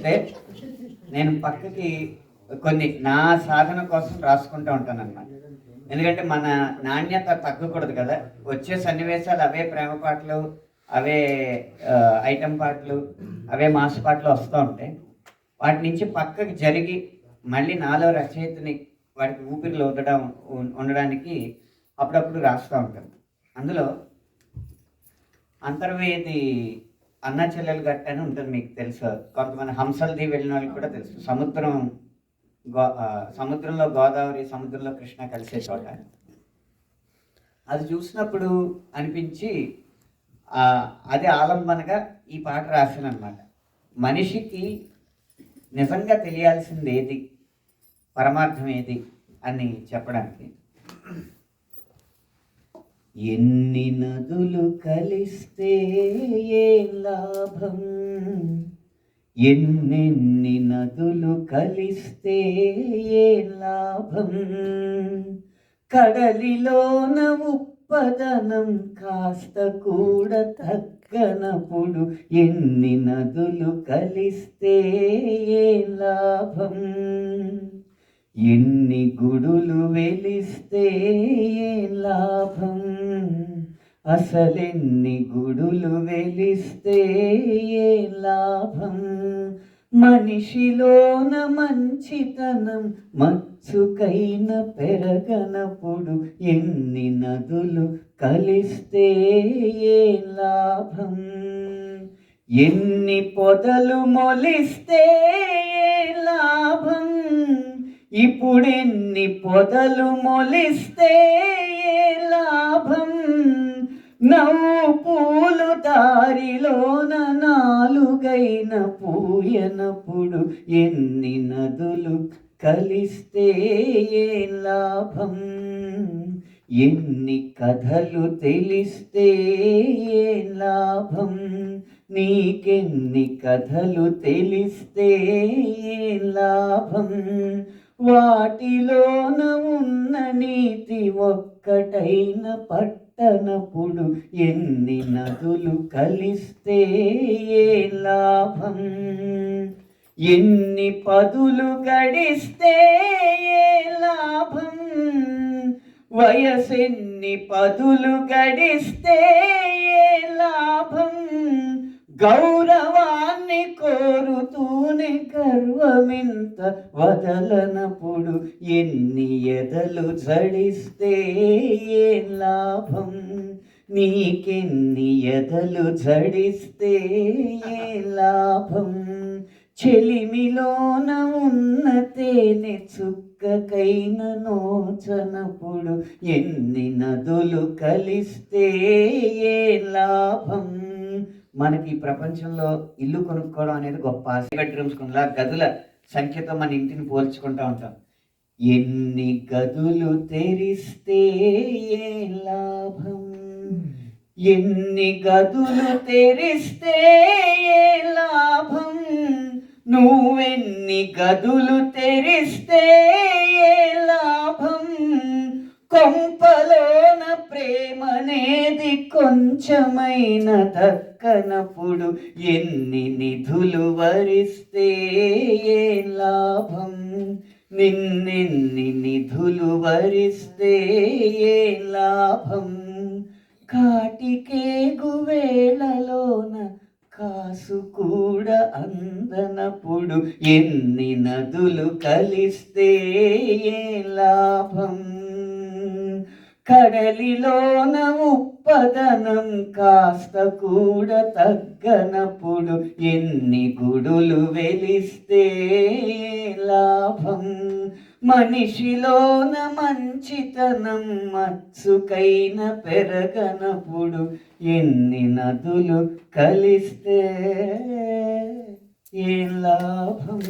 వస్తే నేను పక్కకి కొన్ని నా సాధన కోసం రాసుకుంటూ ఉంటానన్నమాట. ఎందుకంటే మన నాణ్యత తగ్గకూడదు కదా. వచ్చే సన్నివేశాలు అవే ప్రేమ పాటలు అవే ఐటెం పాటలు అవే మాస్ పాటలు వస్తూ ఉంటాయి. వాటి నుంచి పక్కకి జరిగి మళ్ళీ నాలో రచయితని వాటికి ఊపిరిలో ఉండడం ఉండడానికి అప్పుడప్పుడు రాస్తూ ఉంటాను. అందులో అంతర్వేది అన్న చెల్లెలు గట్ట అని ఉంటుంది మీకు తెలుసు. కొంతమంది హంసల్ది వెళ్ళిన వాళ్ళకి కూడా తెలుసు. సముద్రం గో సముద్రంలో గోదావరి సముద్రంలో కృష్ణ కలిసే చోట. అది చూసినప్పుడు అనిపించి అది ఆలంబనగా ఈ పాట రాసాను అనమాట మనిషికి నిజంగా తెలియాల్సింది ఏది పరమార్థం ఏది అని చెప్పడానికి. ఎన్ని నదులు కలిస్తే ఏ లాభం? ఎన్నెన్ని నదులు కలిస్తే ఏ లాభం? కడలిలోన ఉప్పదనం కాస్త కూడా తగ్గనప్పుడు ఎన్ని నదులు కలిస్తే ఏ లాభం? ఎన్ని గుడులు వెలిస్తే లాభం? అసలెన్ని గుడులు వెలిస్తే ఏ లాభం? మనిషిలోన మంచితనం మచ్చుకైన పెరగనప్పుడు ఎన్ని నదులు కలిస్తే ఏ లాభం? ఎన్ని పొదలు మొలిస్తే ఏ లాభం? ఇప్పుడెన్ని పొదలు మొలిస్తే ఏ లాభం? నవ్వు పూలు దారిలోన నాలుగైన పూయనప్పుడు ఎన్ని నదులు కలిస్తే ఏ లాభం? ఎన్ని కథలు తెలిస్తే ఏ లాభం? నీకెన్ని కథలు తెలిస్తే ఏ లాభం? వాటిలోన ఉన్న నీతి ఒక్కటైన పట్టనప్పుడు ఎన్ని నదులు కలిస్తే ఏ లాభం? ఎన్ని పదులు గడిస్తే ఏ లాభం? వయసెన్ని పదులు గడిస్తే ఏ లాభం? గౌరవాన్ని కోరుతూ కోరుతూనే గర్వమింత వదలనప్పుడు ఎన్ని ఎదలు జడిస్తే ఏం లాభం? నీకెన్ని ఎదలు జడిస్తే ఏ లాభం? చెలిమిలోన ఉన్న తేనె చుక్కకైన నోచనప్పుడు ఎన్ని నదులు కలిస్తే ఏ లాభం? మనకి ఈ ప్రపంచంలో ఇల్లు కొనుక్కోవడం అనేది గొప్ప ఆశ. బెడ్రూమ్స్ కొనలా గదుల సంఖ్యతో మన ఇంటిని పోల్చుకుంటూ ఉంటాం. ఎన్ని గదులు తెరిస్తే ఏ లాభం? ఎన్ని గదులు తెరిస్తే ఏ లాభం? నువ్వెన్ని గదులు తెరిస్తే ఏ లాభం? కొంపలోన ప్రేమనే కొంచెమైన దక్కనప్పుడు ఎన్ని నిధులు వరిస్తే ఏ లాభం? నిన్నెన్ని నిధులు వరిస్తే ఏ లాభం? కాటికేగువేళలోన కాసు కూడా అందనప్పుడు ఎన్ని నదులు కలిస్తే ఏ లాభం? కడలిలోన ఉప్పదనం కాస్త కూడా తగ్గనప్పుడు ఎన్ని గుడులు వెలిస్తే లాభం? మనిషిలోన మంచితనం మత్సుకైన పెరగనప్పుడు ఎన్ని నదులు కలిస్తే ఏ లాభం?